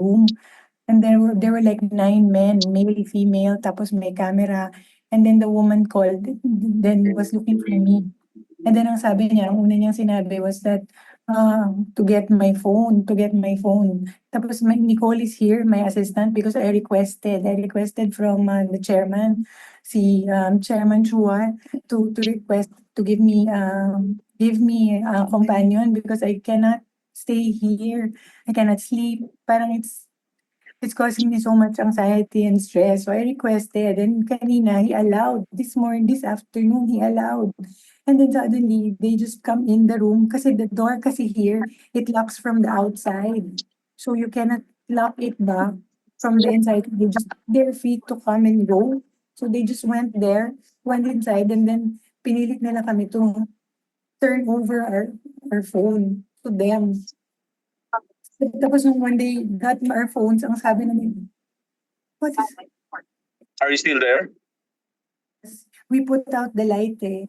room. And there were, there were like nine men, male, female, tapos may camera. And then the woman called, then was looking for me. And then ang sabi niya, ang una niyang sinabi was that, uh, to get my phone, to get my phone. Tapos my, Nicole is here, my assistant, because I requested, I requested from uh, the chairman, si um, Chairman Chua, to, to request, to give me, um, give me a companion because I cannot stay here. I cannot sleep. Parang it's, it's causing me so much anxiety and stress. So I requested and kanina he allowed. This morning, this afternoon, he allowed. And then suddenly, they just come in the room kasi the door kasi here, it locks from the outside. So you cannot lock it back from the inside. They just, they're free to come and go. So they just went there, went inside, and then pinilit nila kami to turn over our, our phone to them. Tapos nung when they got our phones, ang sabi namin, what is Are you still there? we put out the light eh.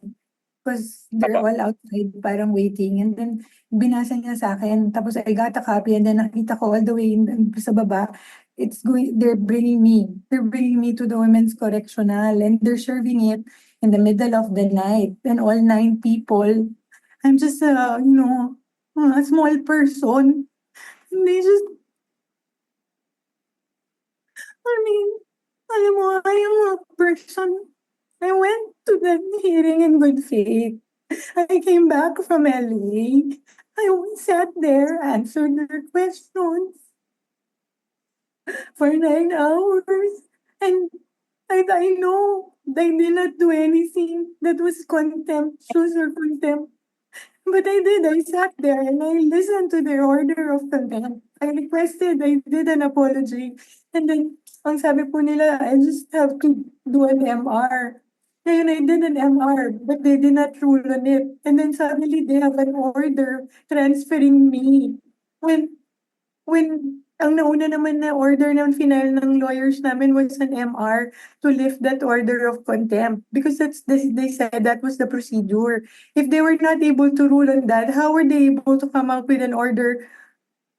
Because they're Apa. all outside, parang waiting. And then, binasa niya sa akin. Tapos I got a copy and then nakita ko all the way in, sa baba. It's going, they're bringing me. They're bringing me to the women's correctional and they're serving it in the middle of the night. And all nine people. I'm just a, you know, a small person. And they just, I mean, alam mo, I am a person I went to the hearing in good faith. I came back from LA. I sat there, answered their questions for nine hours. And I, I know they did not do anything that was contemptuous or contempt. But I did. I sat there and I listened to their order of contempt. I requested, I did an apology. And then, ang sabi po nila, I just have to do an MR. Ngayon, I did an MR, but they did not rule on it. And then suddenly, they have an order transferring me. When, when, ang nauna naman na order ng final ng lawyers namin was an MR to lift that order of contempt. Because that's, they, they said that was the procedure. If they were not able to rule on that, how were they able to come up with an order,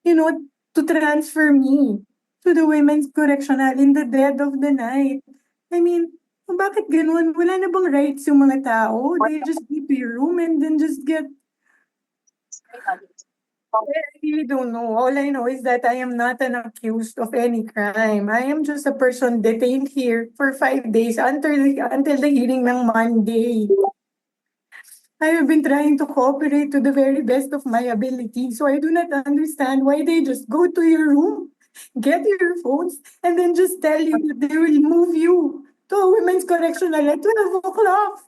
you know, to transfer me to the women's correctional in the dead of the night? I mean, bakit ganun? Wala na bang rights yung mga tao? They just keep your room and then just get... I really don't know. All I know is that I am not an accused of any crime. I am just a person detained here for five days until the, until the hearing ng Monday. I have been trying to cooperate to the very best of my ability, so I do not understand why they just go to your room, get your phones, and then just tell you that they will move you to a women's correctional at 12 o'clock.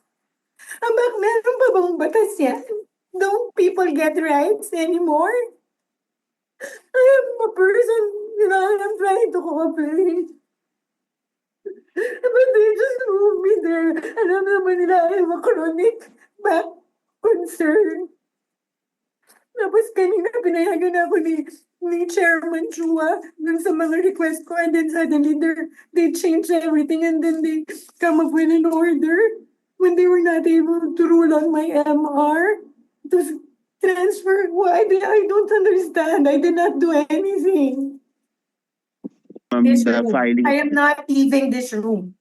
Ang meron pa bang batas yan? Don't people get rights anymore? I am a person, you know, I'm trying to cooperate. But they just move me there. Alam naman nila, I have a chronic back concern. Tapos kanina pinayagan ako ni, ni Chairman Chua dun sa mga request ko and then suddenly they change everything and then they come up with an order when they were not able to rule on my MR to transfer. Why? did- I don't understand. I did not do anything. Um, This the room. filing. I am not leaving this room.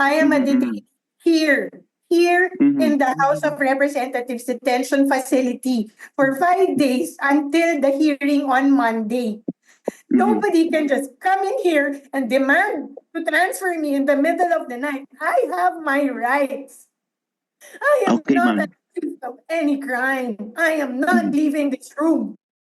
I am a Mhm. detainee here, here Mhm. in the House of Representatives detention facility for five days until the hearing on Monday. Mhm. Nobody can just come in here and demand to transfer me in the middle of the night. I have my rights. I am Okay, not ma'am. accused of any crime. I am not leaving this room.